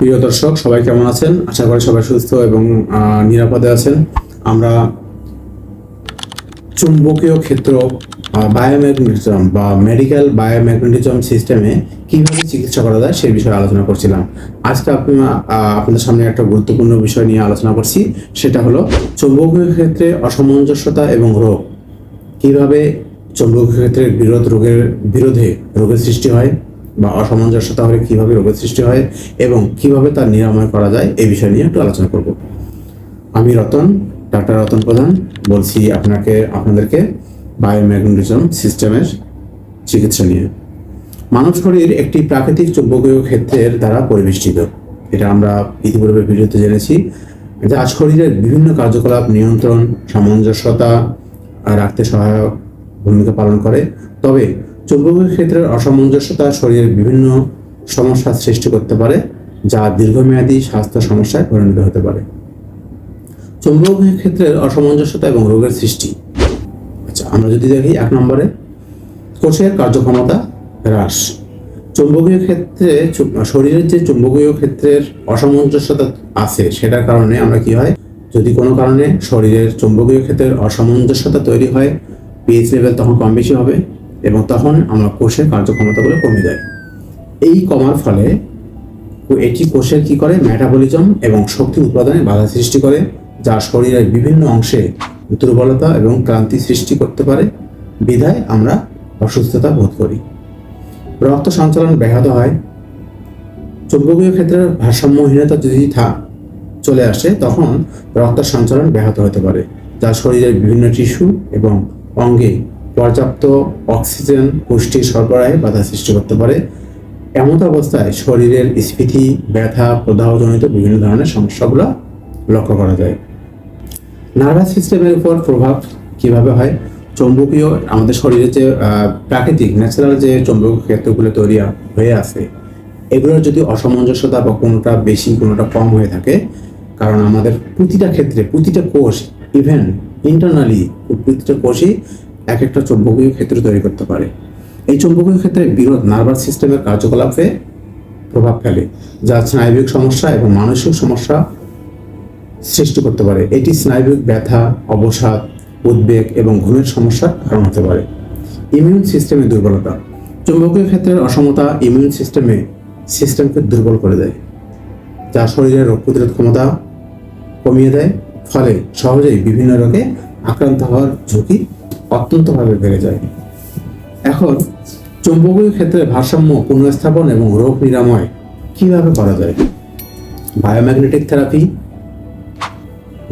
প্রিয় দর্শক, সবাই কেমন আছেন? আশা করি সবাই সুস্থ এবং নিরাপদে আছেন। আমরা চুম্বকীয় ক্ষেত্র বায়োম্যাগনেটিজম বা মেডিকেল বায়োম্যাগনেটিজম সিস্টেমে কীভাবে চিকিৎসা করা যায় সেই বিষয়ে আলোচনা করছিলাম। আজকে আপনি আপনাদের সামনে একটা গুরুত্বপূর্ণ বিষয় নিয়ে আলোচনা করছি। সেটা হলো চুম্বকীয় ক্ষেত্রে অসামঞ্জস্যতা এবং রোগ। কীভাবে চৌম্বকীয় ক্ষেত্রে বিরোধ রোগের বিরোধে রোগের সৃষ্টি হয়? বা অসামঞ্জস্যতা হলে কীভাবে রোগের সৃষ্টি হয় এবং কীভাবে তার নিরাময় করা যায়, এই বিষয় নিয়ে একটু আলোচনা করব। আমি রতন, ডাক্তার রতন প্রধান। বলছি আপনাকে, আপনাদেরকে বায়োম্যাগনেটিজম সিস্টেমের চিকিৎসা নিয়ে। মানব শরীর একটি প্রাকৃতিক চৌম্বকীয় ক্ষেত্রের দ্বারা পরিবেষ্টিত। এটা আমরা ইতিপূর্বে ভিডিওতে জেনেছি। যা শরীরের বিভিন্ন কার্যকলাপ, নিয়ন্ত্রণ, সামঞ্জস্যতা, রাখতে সহায়ক ভূমিকা পালন করে। তবে চৌম্বকীয় ক্ষেত্রের অসামঞ্জস্যতা শরীরের বিভিন্ন সমস্যার সৃষ্টি করতে পারে, যা দীর্ঘমেয়াদী স্বাস্থ্য সমস্যায় পরিণত হতে পারে। চৌম্বকীয় ক্ষেত্রের অসামঞ্জস্যতা এবং রোগের সৃষ্টি। আচ্ছা আমরা যদি দেখি এক নম্বরে, কোষের কার্যক্ষমতা হ্রাস। চৌম্বকীয় ক্ষেত্রে শরীরের যে চুম্বকীয় ক্ষেত্রের অসামঞ্জস্যতা আছে, সেটার কারণে আমরা কি হয়? যদি কোনো কারণে শরীরের চুম্বকীয় ক্ষেত্রের অসামঞ্জস্যতা তৈরি হয় পিএইচ লেভেল তখন কম বেশি হবে। এবং তখন আমরা কোষের কার্যক্ষমতাগুলো কমে যায়। এই কমার ফলে এটি কোষের কি করে? মেটাবলিজম এবং শক্তি উৎপাদনে বাধা সৃষ্টি করে, যা শরীরের বিভিন্ন অংশে দুর্বলতা এবং ক্লান্তি সৃষ্টি করতে পারে। বিধায় আমরা অসুস্থতা বোধ করি। রক্ত সঞ্চালন ব্যাহত হয়। চৌম্বকীয় ক্ষেত্রের ভারসাম্যহীনতা যদি থা, চলে আসে, তখন রক্ত সঞ্চালন ব্যাহত হতে পারে, যা শরীরের বিভিন্ন টিস্যু এবং অঙ্গে পর্যাপ্ত অক্সিজেন পুষ্টি সরবরাহে বাধা সৃষ্টি করতে পারে। এমন অবস্থায় শরীরের স্ফীতি ব্যথা, প্রদাহজনিত বিভিন্ন ধরনের সমস্যাগুলো লক্ষ্য করা যায়। নার্ভাস সিস্টেমের উপর প্রভাব কীভাবে হয়? চৌম্বকীয় আমাদের শরীরে যে প্রাকৃতিক ন্যাচারাল যে চৌম্বকীয় ক্ষেত্রগুলো তৈরি হয়ে আছে, এগুলোর যদি অসামঞ্জস্যতা বা কোনোটা বেশি, কোনোটা কম হয়ে থাকে, কারণ আমাদের প্রতিটা ক্ষেত্রে, প্রতিটা কোষ ইভেন ইন্টারনালি প্রতিটা কোষই এক একটা চৌম্বকীয় ক্ষেত্র তৈরি করতে পারে। এই চৌম্বকীয় ক্ষেত্রে বিরোধ নার্ভাস সিস্টেমের কার্যকলাপে প্রভাব ফেলে, যা স্নায়বিক সমস্যা এবং মানসিক সমস্যা সৃষ্টি করতে পারে। এটি স্নায়বিক ব্যথা, অবসাদ, উদ্বেগ এবং ঘুমের সমস্যার কারণ হতে পারে। ইমিউন সিস্টেমে দুর্বলতা। চৌম্বকীয় ক্ষেত্রের অসমতা ইমিউন সিস্টেমে, সিস্টেমকে দুর্বল করে দেয়, যা শরীরের রোগ প্রতিরোধ ক্ষমতা কমিয়ে দেয়। ফলে সহজেই বিভিন্ন রোগে আক্রান্ত হওয়ার ঝুঁকি অত্যন্তভাবে বেড়ে যায়। এখন চৌম্বকীয় ক্ষেত্রে ভারসাম্য পুনঃস্থাপন এবং রোগ নিরাময় কীভাবে করা যায়? বায়োম্যাগনেটিক থেরাপি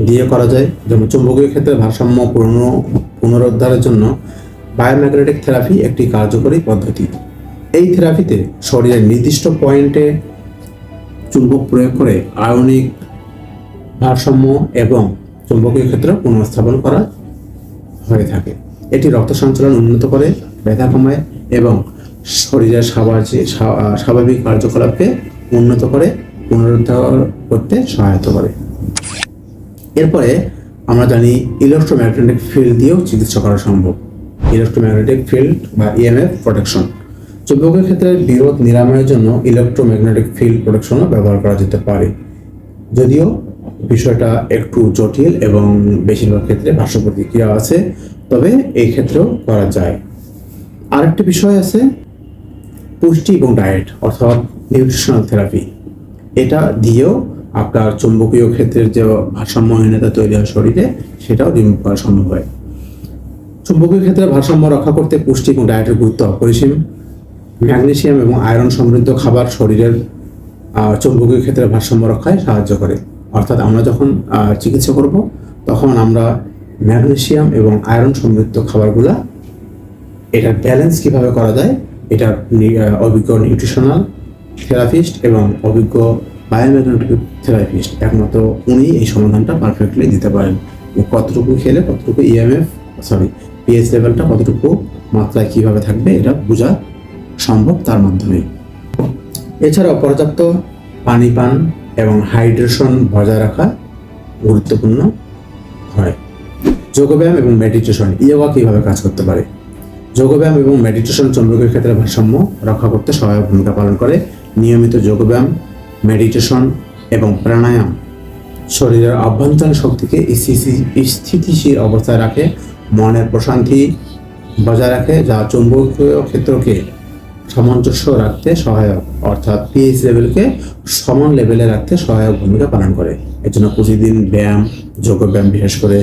দিয়ে করা যায়। যেমন চুম্বকীয় ক্ষেত্রে ভারসাম্য পূর্ণ পুনরুদ্ধারের জন্য বায়োম্যাগনেটিক থেরাপি একটি কার্যকরী পদ্ধতি। এই থেরাপিতে শরীরের নির্দিষ্ট পয়েন্টে চুম্বক প্রয়োগ করে আয়নিক ভারসাম্য এবং চুম্বকীয় ক্ষেত্র পুনঃস্থাপন করা হয়ে থাকে। এটি রক্ত সঞ্চালন উন্নত করে, ব্যথা কমায় এবং শরীরের স্বাভাবিক স্বাভাবিক কার্যকলাপকে উন্নত করে, পুনরুদ্ধার করতে সহায়তা করে। এরপরে আমরা জানি ইলেকট্রোম্যাগনেটিক ফিল্ড দিয়েও চিকিৎসা করা সম্ভব। ইলেকট্রোম্যাগনেটিক ফিল্ড বা ইএমএফ প্রোটেকশন চৌম্বকীয় ক্ষেত্রে বিরোধ নিরাময়ের জন্য ইলেকট্রোম্যাগনেটিক ফিল্ড প্রোটেকশনও ব্যবহার করা যেতে পারে। যদিও বিষয়টা একটু জটিল এবং বেশিরভাগ ক্ষেত্রে ভাষ্য প্রতিক্রিয়া আছে, তবে এই ক্ষেত্রেও করা যায়। আরেকটি বিষয় আছে, পুষ্টি এবং ডায়েট অর্থাৎ নিউট্রিশনাল থেরাপি। এটা দিয়েও আপনার চুম্বকীয় ক্ষেত্রের যে ভারসাম্যহীনতা তৈরি হয় শরীরে, সেটাও রিমুভ করা সম্ভব হয়। চুম্বকীয় ক্ষেত্রে ভারসাম্য রক্ষা করতে পুষ্টি এবং ডায়েটের গুরুত্ব অপরিসীম। ম্যাগনেসিয়াম এবং আয়রন সমৃদ্ধ খাবার শরীরের চুম্বকীয় ক্ষেত্রে ভারসাম্য রক্ষায় সাহায্য করে। অর্থাৎ আমরা যখন চিকিৎসা করব, তখন আমরা ম্যাগনেশিয়াম এবং আয়রন সমৃদ্ধ খাবারগুলা, এটার ব্যালেন্স কীভাবে করা যায় এটা অভিজ্ঞ নিউট্রিশনাল থেরাপিস্ট এবং অভিজ্ঞ বায়োম্যাগনেটিক থেরাপিস্ট একমাত্র উনি এই সমাধানটা পারফেক্টলি দিতে পারেন। কতটুকু খেলে কতটুকু ইএমএফ সরি পিএইচ লেভেলটা কতটুকু মাত্রায় কীভাবে থাকবে, এটা বোঝা সম্ভব তার মাধ্যমে এছাড়াও পর্যাপ্ত পানি পান হাইড্রেশন বজায় রাখা গুরুত্বপূর্ণ হয়। যোগব্যায়াম এবং মেডিটেশন, ইয়োগা কীভাবে কাজ করতে পারে? যোগব্যায়াম এবং মেডিটেশন চৌম্বকীয় ক্ষেত্রে ভারসাম্য রক্ষা করতে সহায়ক ভূমিকা পালন করে। নিয়মিত যোগব্যায়াম, মেডিটেশন এবং প্রাণায়াম শরীরের অভ্যন্তরীণ শক্তিকে স্থিতি- স্থিতিশীল অবস্থায় রাখে, মনের প্রশান্তি বজায় রাখে, যা চৌম্বকীয় ক্ষেত্রকে সামঞ্জস্য রাখতে সহায়ক, অর্থাৎ পিএইচ লেভেলকে সমান লেভেলে রাখতে সহায়ক ভূমিকা পালন করে। এর জন্য প্রতিদিন ব্যায়াম, যোগ ব্যায়াম বিশেষ করে,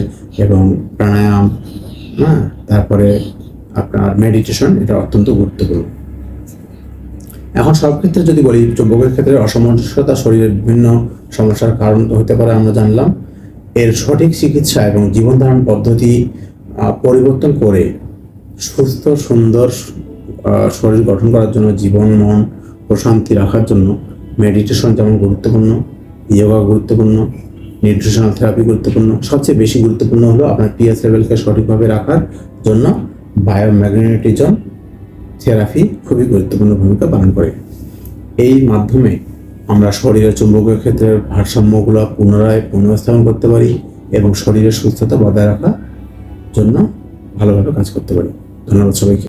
এবং প্রাণায়াম হ্যাঁ তারপরে আপনার মেডিটেশন এটা অত্যন্ত গুরুত্বপূর্ণ। এখন সব ক্ষেত্রে যদি বলি, চৌম্বকের ক্ষেত্রে অসামঞ্জস্যতা শরীরের বিভিন্ন সমস্যার কারণ হতে পারে আমরা জানলাম। এর সঠিক চিকিৎসা এবং জীবনধারণ পদ্ধতি পরিবর্তন করে সুস্থ, সুন্দর শরীর গঠন করার জন্য, জীবন, মন প্রশান্তি রাখার জন্য মেডিটেশন যেমন গুরুত্বপূর্ণ যোগা গুরুত্বপূর্ণ নিউট্রিশনাল থেরাপি গুরুত্বপূর্ণ, সবচেয়ে বেশি গুরুত্বপূর্ণ হলো আপনার পিএস লেভেলকে সঠিকভাবে রাখার জন্য বায়োম্যাগনেটিজম থেরাপি খুবই গুরুত্বপূর্ণ ভূমিকা পালন করে। এই মাধ্যমে আমরা শরীরের চুম্বকীয় ক্ষেত্রের ভারসাম্যগুলো পুনরায় পুনঃস্থাপন করতে পারি এবং শরীরের সুস্থতা বজায় রাখার জন্য ভালোভাবে কাজ করতে পারি। ধন্যবাদ সবাইকে।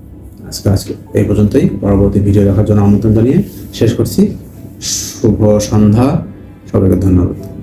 আজকে আজকে এই পর্যন্তই। পরবর্তী ভিডিও দেখার জন্য আমন্ত্রণ জানিয়ে শেষ করছি। শুভ সন্ধ্যা। সবাইকে ধন্যবাদ।